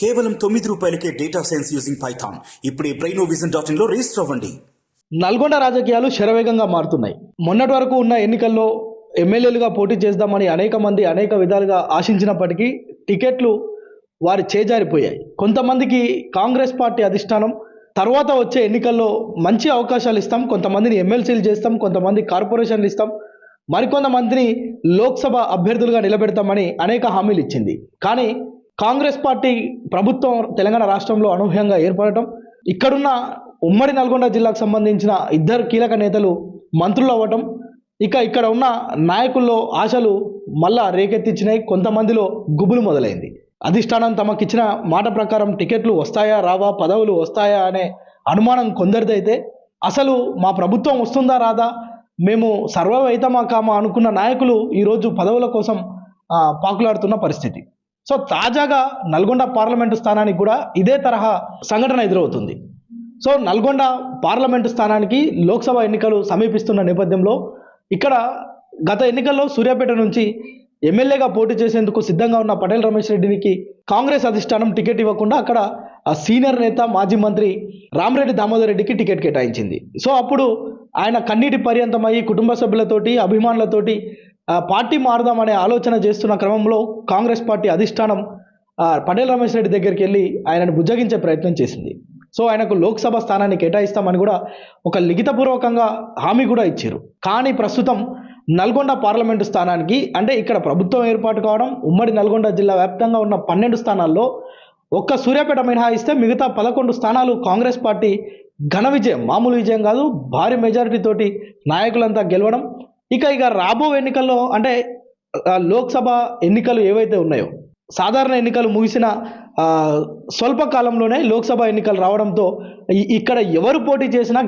కేవలం తొమ్మిది రూపాయలకే డేటా సైన్స్ యూజింగ్ పైథాన్ ఇప్పుడే బ్రైనోవిజన్ డాట్ ఇన్లో రిజిస్టర్ అవ్వండి. నల్గొండ రాజకీయాలు శరవేగంగా మారుతున్నాయి. మొన్నటి వరకు ఉన్న ఎన్నికల్లో ఎమ్మెల్యేలుగా పోటీ చేద్దామని అనేక మంది అనేక విధాలుగా ఆశించినప్పటికీ టికెట్లు వారి చేజారిపోయాయి. కొంతమందికి కాంగ్రెస్ పార్టీ అధిష్టానం తర్వాత వచ్చే ఎన్నికల్లో మంచి అవకాశాలు ఇస్తాం. కొంతమందిని ఎమ్మెల్సీలు చేస్తాం కొంతమంది కార్పొరేషన్లు ఇస్తాం. మరికొంతమందిని లోక్సభ అభ్యర్థులుగా నిలబెడతామని అనేక హామీలు ఇచ్చింది. కానీ కాంగ్రెస్ పార్టీ ప్రభుత్వం తెలంగాణ రాష్ట్రంలో అనూహ్యంగా ఏర్పడటం ఇక్కడున్న ఉమ్మడి నల్గొండ జిల్లాకు సంబంధించిన ఇద్దరు కీలక నేతలు మంత్రులు అవ్వటం ఇక ఇక్కడ ఉన్న నాయకుల్లో ఆశలు మళ్ళా రేకెత్తించినాయి కొంతమందిలో గుబులు మొదలైంది. అధిష్టానం తమకిచ్చిన మాట ప్రకారం టికెట్లు వస్తాయా రావా పదవులు వస్తాయా అనే అనుమానం కొందరిదైతే అసలు మా ప్రభుత్వం వస్తుందా రాదా మేము సర్వైవ్ కామా అనుకున్న నాయకులు ఈరోజు పదవుల కోసం పాకులాడుతున్న పరిస్థితి. సో తాజాగా నల్గొండ పార్లమెంటు స్థానానికి కూడా ఇదే తరహా సంఘటన ఎదురవుతుంది. సో నల్గొండ పార్లమెంటు స్థానానికి లోక్సభ ఎన్నికలు సమీపిస్తున్న నేపథ్యంలో ఇక్కడ గత ఎన్నికల్లో సూర్యాపేట నుంచి ఎమ్మెల్యేగా పోటీ చేసేందుకు సిద్ధంగా ఉన్న పటేల్ రమేష్ రెడ్డికి కాంగ్రెస్ అధిష్టానం టికెట్ ఇవ్వకుండా అక్కడ ఆ సీనియర్ నేత మాజీ మంత్రి రామరెడ్డి దామోదర్ రెడ్డికి టికెట్ కేటాయించింది. సో అప్పుడు ఆయన కన్నీటి పర్యంతమయ్యి కుటుంబ సభ్యులతోటి అభిమానులతోటి పార్టీ మారుదామనే ఆలోచన చేస్తున్న క్రమంలో కాంగ్రెస్ పార్టీ అధిష్టానం పటేల్ రమేష్ రెడ్డి దగ్గరికి వెళ్ళి ఆయనను బుజ్జగించే ప్రయత్నం చేసింది. సో ఆయనకు లోక్సభ స్థానాన్ని కేటాయిస్తామని కూడా ఒక లిఖితపూర్వకంగా హామీ కూడా ఇచ్చారు. కానీ ప్రస్తుతం నల్గొండ పార్లమెంటు స్థానానికి అంటే ఇక్కడ ప్రభుత్వం ఏర్పాటు కావడం ఉమ్మడి నల్గొండ జిల్లా వ్యాప్తంగా ఉన్న పన్నెండు స్థానాల్లో ఒక్క సూర్యాపేట మినహాయిస్తే మిగతా పదకొండు స్థానాలు కాంగ్రెస్ పార్టీ ఘన విజయం మామూలు విజయం కాదు భారీ మెజారిటీ తోటి నాయకులంతా గెలవడం ఇక ఇక రాబో ఎన్నికల్లో అంటే లోక్సభ ఎన్నికలు ఏవైతే ఉన్నాయో సాధారణ ఎన్నికలు ముగిసిన ఆ, స్వల్ప కాలంలోనే లోక్సభ ఎన్నికలు రావడంతో ఇక్కడ ఎవరు పోటీ చేసినా